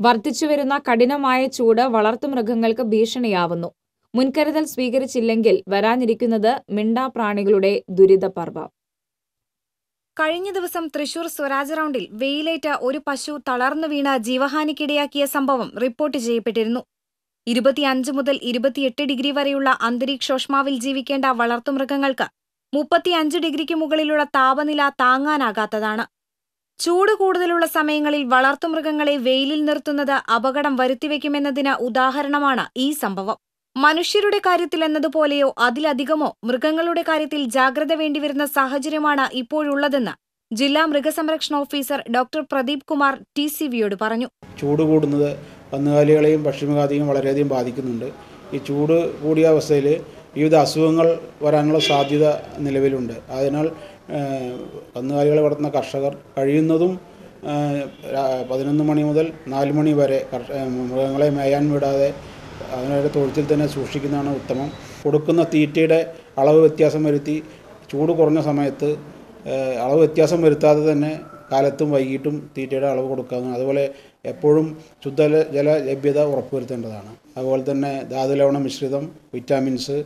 വർദ്ധിച്ചുവരുന്ന കഠിനമായ ചൂട് വളർത്തുമൃഗങ്ങൾക്ക് ഭീഷണിയാവുന്നു. മുൻകരുതൽ സ്വീകരിച്ചില്ലെങ്കിൽ വരാനിരിക്കുന്നത് മിണ്ടാപ്രാണികളുടെ ദുരിതപർവം. കഴിഞ്ഞ ദിവസം തൃശൂർ സ്വരാജ് റൗണ്ടിൽ വെയിലേറ്റ ഒരു പശു തളർന്നു വീണ ജീവഹാനിക്കിടയാക്കിയ സംഭവം റിപ്പോർട്ട് ചെയ്യപ്പെട്ടിരുന്നു. ഇരുപത്തിയഞ്ച് മുതൽ ഇരുപത്തിയെട്ട് ഡിഗ്രി വരെയുള്ള അന്തരീക്ഷോഷ്മാവിൽ ജീവിക്കേണ്ട വളർത്തുമൃഗങ്ങൾക്ക് മുപ്പത്തിയഞ്ച് ഡിഗ്രിക്ക് മുകളിലുള്ള താപനില താങ്ങാനാകാത്തതാണ്. ചൂട് കൂടുതലുള്ള സമയങ്ങളിൽ വളർത്തുമൃഗങ്ങളെ വെയിലിൽ നിർത്തുന്നത് അപകടം വരുത്തിവെക്കുമെന്നതിന് ഉദാഹരണമാണ് ഈ സംഭവം. മനുഷ്യരുടെ കാര്യത്തിൽ എന്നതുപോലെയോ അതിലധികമോ മൃഗങ്ങളുടെ കാര്യത്തിൽ ജാഗ്രത വേണ്ടിവരുന്ന സാഹചര്യമാണ് ഇപ്പോഴുള്ളതെന്ന് ജില്ലാ മൃഗസംരക്ഷണ officer doctor Pradeep Kumar T C വിയോട് പറഞ്ഞു. ചൂട് കൂടുന്നത് കന്നുകാലികളെയും പക്ഷിമൃഗാദിയും വളരെയധികം ബാധിക്കുന്നുണ്ട്. ഈ ചൂട് കൂടിയ അവസ്ഥയിൽ വിവിധ അസുഖങ്ങൾ വരാനുള്ള സാധ്യത നിലവിലുണ്ട്. അതിനാൽ കന്നുകാലികളെ വളർത്തുന്ന കർഷകർ കഴിയുന്നതും പതിനൊന്ന് മണി മുതൽ നാല് മണി വരെ മൃഗങ്ങളെ മേയാൻ വിടാതെ അതിനൊരു തൊഴുത്തിൽ തന്നെ സൂക്ഷിക്കുന്നതാണ് ഉത്തമം. കൊടുക്കുന്ന തീറ്റയുടെ അളവ് വ്യത്യാസം വരുത്തി ചൂട് കുറഞ്ഞ സമയത്ത് അളവ് വ്യത്യാസം വരുത്താതെ തന്നെ കാലത്തും വൈകിട്ടും തീറ്റയുടെ അളവ് കൊടുക്കാവുന്നതാണ്. അതുപോലെ എപ്പോഴും ശുദ്ധ ജല ലഭ്യത ഉറപ്പുവരുത്തേണ്ടതാണ്. അതുപോലെ തന്നെ ധാതുലവണ മിശ്രിതം വിറ്റാമിൻസ്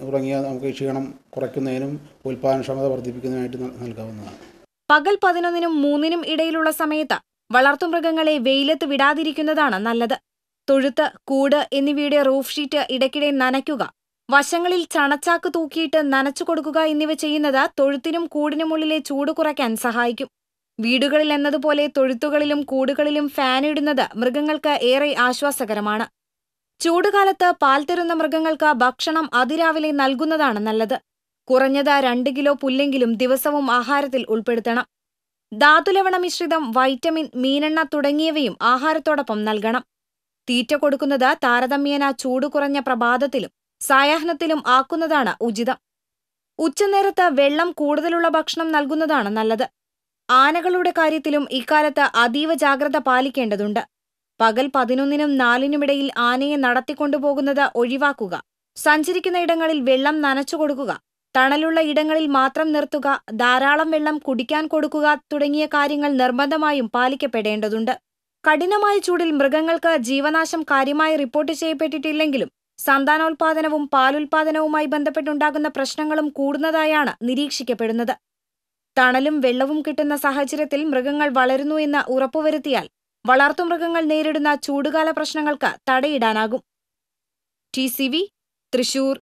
തുടങ്ങിയ നമുക്ക് ക്ഷീണം കുറയ്ക്കുന്നതിനും ഉൽപാദനക്ഷമത വർദ്ധിപ്പിക്കുന്നതിനായിട്ട് നൽകാവുന്നതാണ്. പകൽ പതിനൊന്നിനും മൂന്നിനും ഇടയിലുള്ള സമയത്ത് വളർത്തുമൃഗങ്ങളെ വെയിലത്ത് വിടാതിരിക്കുന്നതാണ് നല്ലത്. തൊഴുത്ത് കൂട് എന്നിവയുടെ റൂഫ് ഷീറ്റ് ഇടയ്ക്കിടെ നനയ്ക്കുക വശങ്ങളിൽ ചണച്ചാക്ക് തൂക്കിയിട്ട് നനച്ചു കൊടുക്കുക എന്നിവ ചെയ്യുന്നത് തൊഴുത്തിനും കൂടിനുമുള്ളിലെ ചൂട് കുറയ്ക്കാൻ സഹായിക്കും. വീടുകളിൽ എന്നതുപോലെ തൊഴുത്തുകളിലും കൂടുകളിലും ഫാൻ ഇടുന്നത് മൃഗങ്ങൾക്ക് ഏറെ ആശ്വാസകരമാണ്. ചൂടുകാലത്ത് പാൽ തരുന്ന മൃഗങ്ങൾക്ക് ഭക്ഷണം അതിരാവിലെ നൽകുന്നതാണ് നല്ലത്. കുറഞ്ഞത് രണ്ട് കിലോ പുല്ലെങ്കിലും ദിവസവും ആഹാരത്തിൽ ഉൾപ്പെടുത്തണം. ധാതുലവണ മിശ്രിതം വൈറ്റമിൻ മീനെണ്ണ തുടങ്ങിയവയും ആഹാരത്തോടൊപ്പം നൽകണം. തീറ്റ കൊടുക്കുന്നത് താരതമ്യേന ചൂട് കുറഞ്ഞ പ്രഭാതത്തിലും സായാഹ്നത്തിലും ആക്കുന്നതാണ് ഉചിതം. ഉച്ചനേരത്ത് വെള്ളം കൂടുതലുള്ള ഭക്ഷണം നൽകുന്നതാണ് നല്ലത്. ആനകളുടെ കാര്യത്തിലും ഇക്കാലത്ത് അതീവ ജാഗ്രത പാലിക്കേണ്ടതുണ്ട്. പകൽ പതിനൊന്നിനും നാലിനുമിടയിൽ ആനയെ നടത്തിക്കൊണ്ടുപോകുന്നത് ഒഴിവാക്കുക. സഞ്ചരിക്കുന്ന ഇടങ്ങളിൽ വെള്ളം നനച്ചു കൊടുക്കുക. തണലുള്ള ഇടങ്ങളിൽ മാത്രം നിർത്തുക. ധാരാളം വെള്ളം കുടിക്കാൻ കൊടുക്കുക തുടങ്ങിയ കാര്യങ്ങൾ നിർബന്ധമായും പാലിക്കപ്പെടേണ്ടതുണ്ട്. കഠിനമായ ചൂടിൽ മൃഗങ്ങൾക്ക് ജീവനാശം കാര്യമായി റിപ്പോർട്ട് ചെയ്യപ്പെട്ടിട്ടില്ലെങ്കിലും സന്താനോൽപാദനവും പാലുൽപാദനവുമായി ബന്ധപ്പെട്ടുണ്ടാകുന്ന പ്രശ്നങ്ങളും കൂടുന്നതായാണ് നിരീക്ഷിക്കപ്പെടുന്നത്. തണലും വെള്ളവും കിട്ടുന്ന സാഹചര്യത്തിൽ മൃഗങ്ങൾ വളരുന്നു എന്ന് ഉറപ്പുവരുത്തിയാൽ വളർത്തുമൃഗങ്ങൾ നേരിടുന്ന ചൂടുകാല പ്രശ്നങ്ങൾക്ക് തടയിടാനാകും. T C V Thrissur